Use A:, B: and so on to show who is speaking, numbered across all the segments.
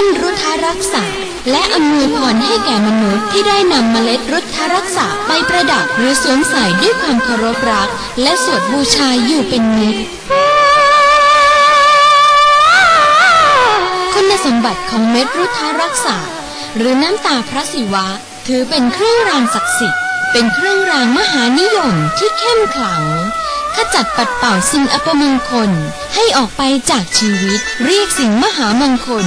A: ต้นรุทธารักษา และอำนวยพรให้แก่มนุษย์ที่ได้นำเมล็ดรุทธารักษาไปประดับหรือสวมใส่ด้วยความเคารพรัก และสวดบูชาอยู่เป็นนิจคุณสมบัติของเม็ดรุทธารักษา หรือน้ำตาพระศิวะ ถือเป็นเครื่องรางศักดิ์สิทธิ์ เป็นเครื่องรางมหานิยมที่เข้มขลังขจัดปัดเป่าสิ่งอัปมงคล ให้ออกไปจากชีวิต เรียกสิ่งมหามงคล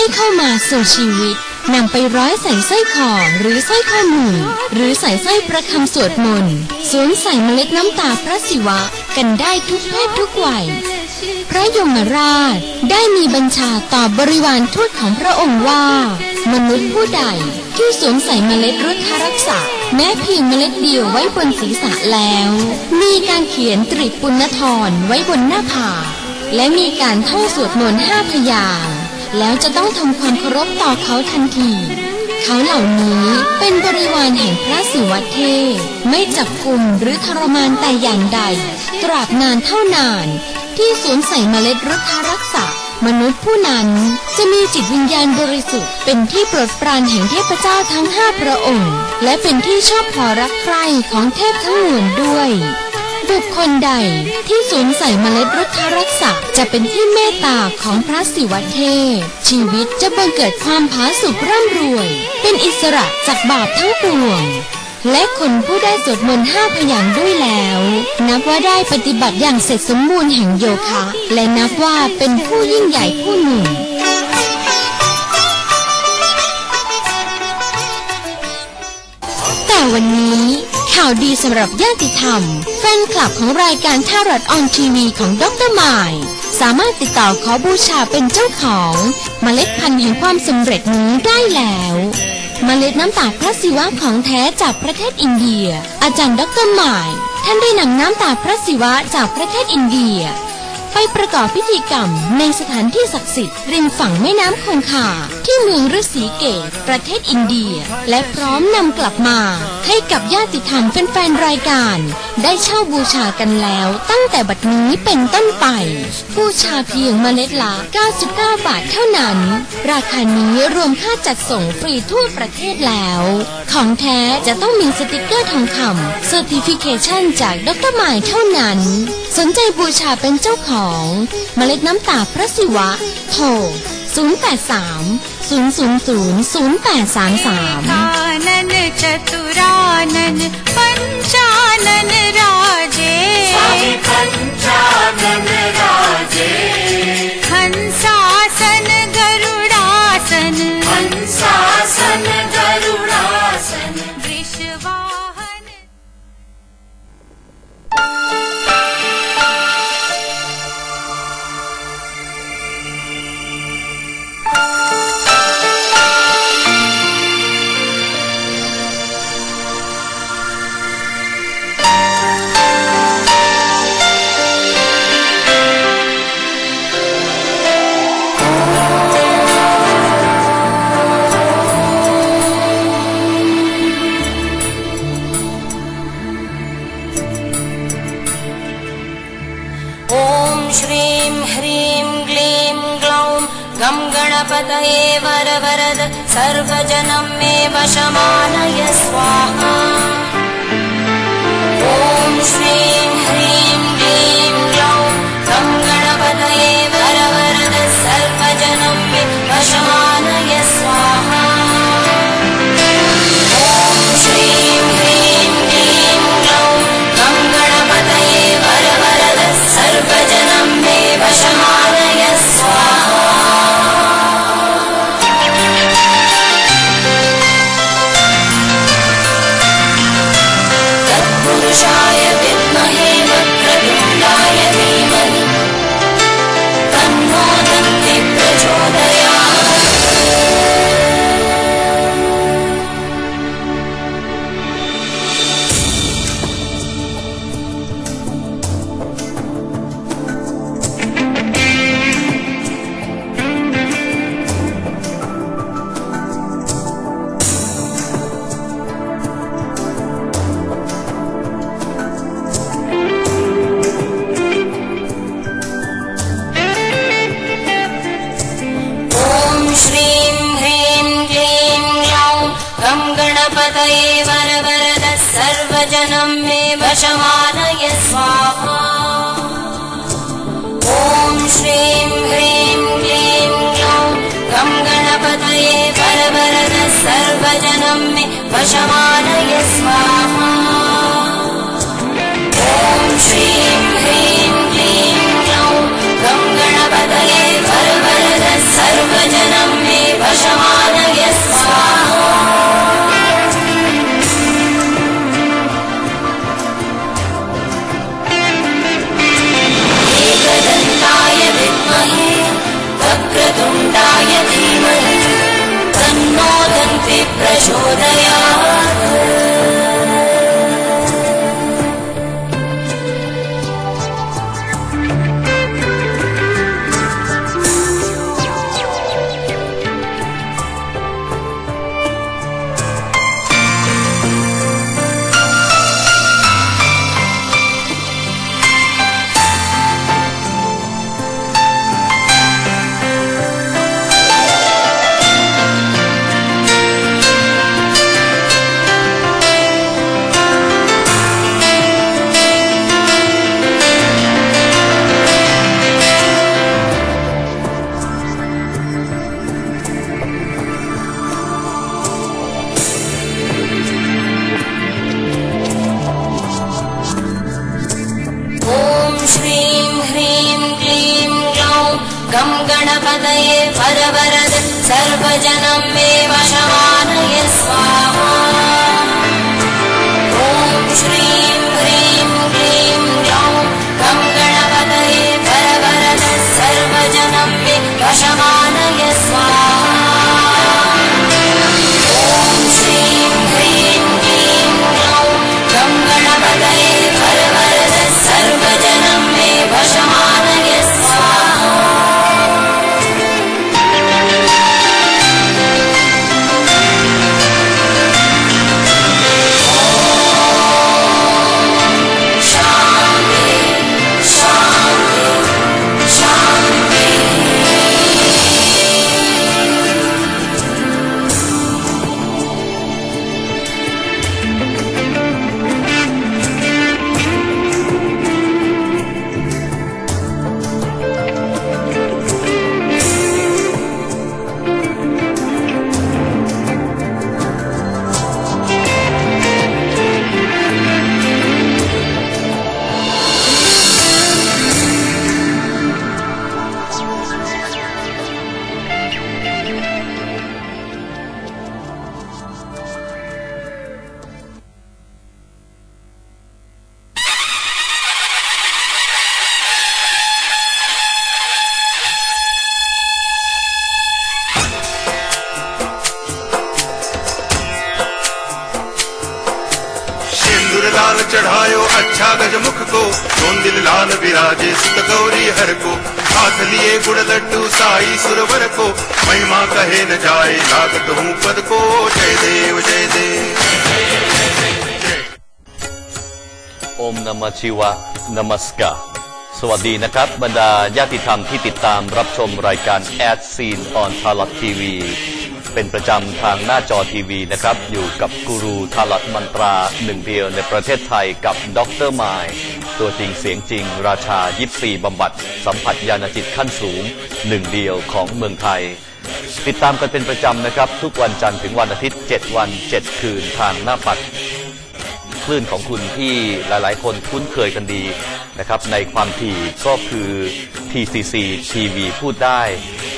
A: ให้เข้ามาสู่ชีวิตนำไปร้อยใส่สร้อยคอหรือสร้อยข้อมือ หรือใส่สร้อยประคำสวดมนต์สวมใส่เมล็ดน้ำตาพระศิวะกันได้ทุกเพศทุกวัย พระยมราชได้มีบัญชาต่อบริวารทูตของพระองค์ว่า มนุษย์ผู้ใดที่สวมใส่เมล็ดรุทธารักษาแม้เพียงเมล็ดเดียวไว้บนศีรษะแล้ว มีการเขียนตริปุณธรไว้บนหน้าผาและมีการท่องสวดมนต์ห้าพยาง แล้วจะต้องทำความเคารพต่อเขาทันที เขาเหล่านี้เป็นบริวารแห่งพระศิวะเทพไม่จับกลุ่มหรือทรมานแต่อย่างใด ตราบนานเท่านาน ที่สวมใส่เมล็ดรุทธารักษามนุษย์ผู้นั้นจะมีจิตวิญญาณบริสุทธิ์ เป็นที่โปรดปรานแห่งเทพเจ้าทั้งห้าพระองค์ และเป็นที่ชอบพอรักใคร่ของเทพทั้งมวลด้วย บุคคลใดที่สวมใส่เมล็ดรุทธารักษาจะเป็นที่เมตตาของพระศิวะเทพ ชีวิตจะบังเกิดความผาสุกร่ำรวย เป็นอิสระจากบาปทั้งปวง และคนผู้ได้สวดมนต์ห้าพยางด้วยแล้ว นับว่าได้ปฏิบัติอย่างเสร็จสมบูรณ์แห่งโยคะ และนับว่าเป็นผู้ยิ่งใหญ่ผู้หนึ่งแต่วันนี้ ข่าวดีสำหรับญาติธรรม แฟนคลับของรายการท่ารถออนทีวีของดรหมาย สามารถติดต่อขอบูชาเป็นเจ้าของเมล็ดพันธุ์แห่งความสำเร็จนี้ได้แล้วเมล็ดน้ำตาลพระศิวะของแท้จากประเทศอินเดีย อาจารย์ดรหมาย ท่านได้นำน้ำตาพระศิวะจากประเทศอินเดีย ไปประกอบพิธีกรรมในสถานที่ศักดิ์สิทธิ์ริมฝั่งแม่น้ำคงคาที่เมืองฤษีเกต ประเทศอินเดีย และพร้อมนำกลับมาให้กับญาติธรรมแฟนๆรายการ ได้เช่าบูชากันแล้วตั้งแต่บัดนี้เป็นต้นไป บูชาเพียงเมล็ดละ 99 บาทเท่านั้น ราคานี้รวมค่าจัดส่งฟรีทั่วประเทศแล้ว ของแท้จะต้องมีสติกเกอร์ทองคำเซอร์ติฟิเคชันจากดรหมายเท่านั้น สนใจบูชาเป็นเจ้าของเมล็ดน้ำตาพระศิวะ โทร 083 000 0833
B: पञ्चानन राजे। पञ्चानन राजे।
C: हंसा श्रीं ह्रीं क्लीं ग्लौं गं गणपतये वरवरद सर्वजनं मे वशमानय स्वाहा। ॐ श्रीं मे वशमानय स्वाहा। ॐ श्रीं ह्रीं क्लीं ग्लौं गं गणपतये वरवरद सर्वजनं मे वशमानय स्वाहा
D: लाल विराजे सुत गौरी हर को हाथ लिए गुड़ लड्डू साई सुरवर को महिमा कहे न जाए लागत हूँ पद को जय देव जय देव
E: โอมนมชิวะนมัสกาสวัสดีนะครับ บรรดาญาติธรรมที่ติดตามรับชมรายการ Ad Scene on t a l o t TV เป็นประจำทางหน้าจอทีวีนะครับ อยู่กับกูรูทาลอตมันตราหนึ่งเดียวในประเทศไทยกับดรไมล์ ตัวจริงเสียงจริง ราชายิปซีบำบัด สัมผัสญาณจิตขั้นสูง หนึ่งเดียวของเมืองไทย ติดตามกันเป็นประจำนะครับ ทุกวันจันทร์ถึงวันอาทิตย์ 7 วัน 7 คืนทางหน้าปัดคลื่นของคุณที่หลาย ๆ คนคุ้นเคยกันดีนะครับในความถี่ก็คือ TCC TV พูดได้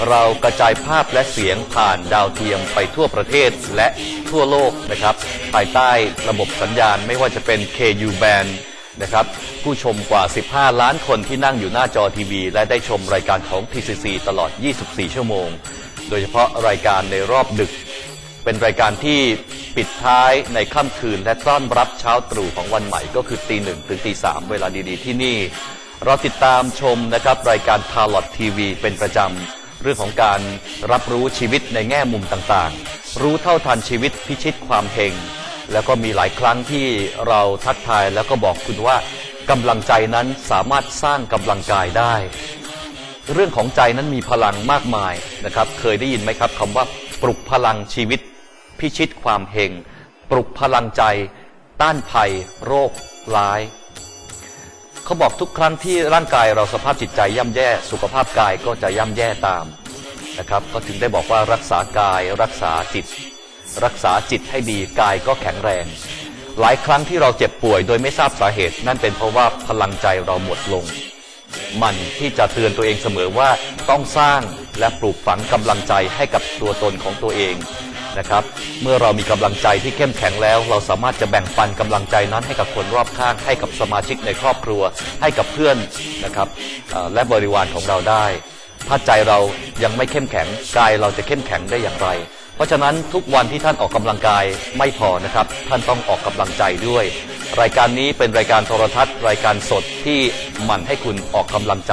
E: เรากระจายภาพและเสียงผ่านดาวเทียมไปทั่วประเทศและทั่วโลกนะครับภายใต้ระบบสัญญาณไม่ว่าจะเป็น KU band นะครับ ผู้ชมกว่า 15 ล้านคนที่นั่งอยู่หน้าจอทีวี และได้ชมรายการของ TCC ตลอด 24 ชั่วโมง โดยเฉพาะรายการในรอบดึก เป็นรายการที่ปิดท้ายในค่ำคืน และต้อนรับเช้าตรู่ของวันใหม่ก็คือตีหนึ่งถึงตีสามเวลาดีๆที่นี่ เราติดตามชมนะครับรายการทาร์ลอตทีวีเป็นประจำเรื่องของการรับรู้ชีวิตในแง่มุมต่างๆ รู้เท่าทันชีวิตพิชิตความเฮง แล้วก็มีหลายครั้งที่เราทักทายแล้วก็บอกคุณว่ากำลังใจนั้นสามารถสร้างกำลังกายได้ เรื่องของใจนั้นมีพลังมากมายนะครับ เคยได้ยินไหมครับคำว่าปลุกพลังชีวิต พิชิตความเฮงปลุกพลังใจ ต้านภัย โรคร้ายเขาบอกทุกครั้งที่ร่างกายเราสภาพจิตใจย่ำแย่ สุขภาพกายก็จะย่ำแย่ตามนะครับ ก็ถึงได้บอกว่ารักษากายรักษาจิต รักษาจิตให้ดีกายก็แข็งแรง หลายครั้งที่เราเจ็บป่วยโดยไม่ทราบสาเหตุ นั่นเป็นเพราะว่าพลังใจเราหมดลง มันที่จะเตือนตัวเองเสมอว่าต้องสร้างและปลูกฝังกำลังใจให้กับตัวตนของตัวเองนะครับ เมื่อเรามีกำลังใจที่เข้มแข็งแล้ว เราสามารถจะแบ่งปันกำลังใจนั้นให้กับคนรอบข้าง ให้กับสมาชิกในครอบครัว ให้กับเพื่อนนะครับและบริวารของเราได้ ถ้าใจเรายังไม่เข้มแข็งกายเราจะเข้มแข็งได้อย่างไร ราะฉะนั้นทุกวันที่ท่านออกกำลังกายไม่พอนะครับ ท่านต้องออกกำลังใจด้วย รายการนี้เป็นรายการโทรทัศน์ รายการสดที่มันให้คุณออกกำลังใจ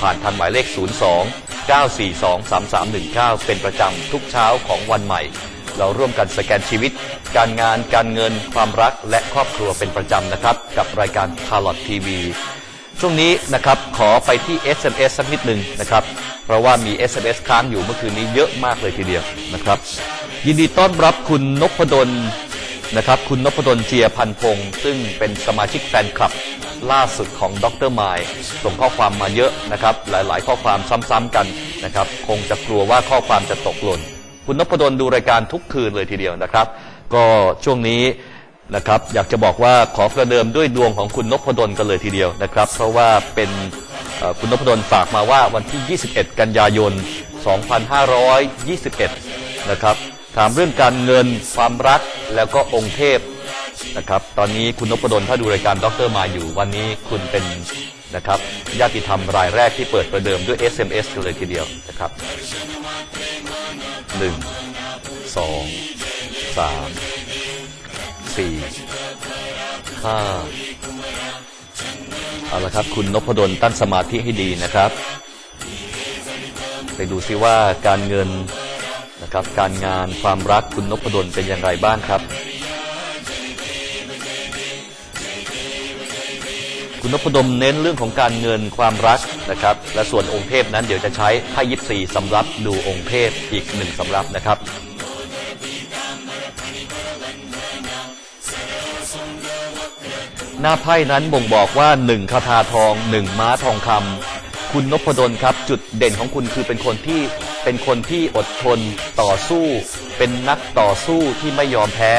E: ผ่านทางหมายเลข 02 942 3319 เป็นประจำทุกเช้าของวันใหม่ เราร่วมกันสแกนชีวิต การงานการเงินความรักและครอบครัวเป็นประจำนะครับ กับรายการทาร์ลอตทีวี ช่วงนี้นะครับขอไปที่ SMS สักนิดหนึ่งนะครับ เพราะว่ามี SMS ค้างอยู่เมื่อคืนนี้เยอะมากเลยทีเดียวนะครับ ยินดีต้อนรับคุณนพดลนะครับคุณนพดลเจียพันพงศ์ซึ่งเป็นสมาชิกแฟนคลับล่าสุดของดรไมล์ส่งข้อความมาเยอะนะครับ หลายๆ ข้อความซ้ำๆกันนะครับ คงจะกลัวว่าข้อความจะตกหล่น คุณนพดลดูรายการทุกคืนเลยทีเดียวนะครับ ก็ช่วงนี้ นะครับอยากจะบอกว่าขอประเดิมด้วยดวงของคุณนพดลกันเลยทีเดียวนะครับ เพราะว่าเป็นคุณนพดลฝากมาว่าวันที่ 21 กันยายน 2521 นะครับถามเรื่องการเงินความรักแล้วก็องค์เทพนะครับ ตอนนี้คุณนพดลถ้าดูรายการด็อกเตอร์มาอยู่วันนี้คุณเป็นนะครับญาติธรรมรายแรกที่เปิดประเดิมด้วย SMS กันเลยทีเดียวนะครับหนึ่งสองสาม สี่ห้าเอาละครับ คุณนพดลตั้งสมาธิให้ดีนะครับ ไปดูซิว่าการเงินนะครับ การงานความรักคุณนพดลเป็นอย่างไรบ้างครับ คุณนพดลเน้นเรื่องของการเงินความรักนะครับ และส่วนองค์เทพนั้นเดี๋ยวจะใช้ไพ่ยิปซีสำรับดูองค์เทพอีกหนึ่งสำรับนะครับ หน้าไพ่นั้นบ่งบอกว่าหนึ่งคาถาทองหนึ่งม้าทองคำคุณนพดลครับ จุดเด่นของคุณคือเป็นคนที่เป็นคนที่อดทนต่อสู้ เป็นนักต่อสู้ที่ไม่ยอมแพ้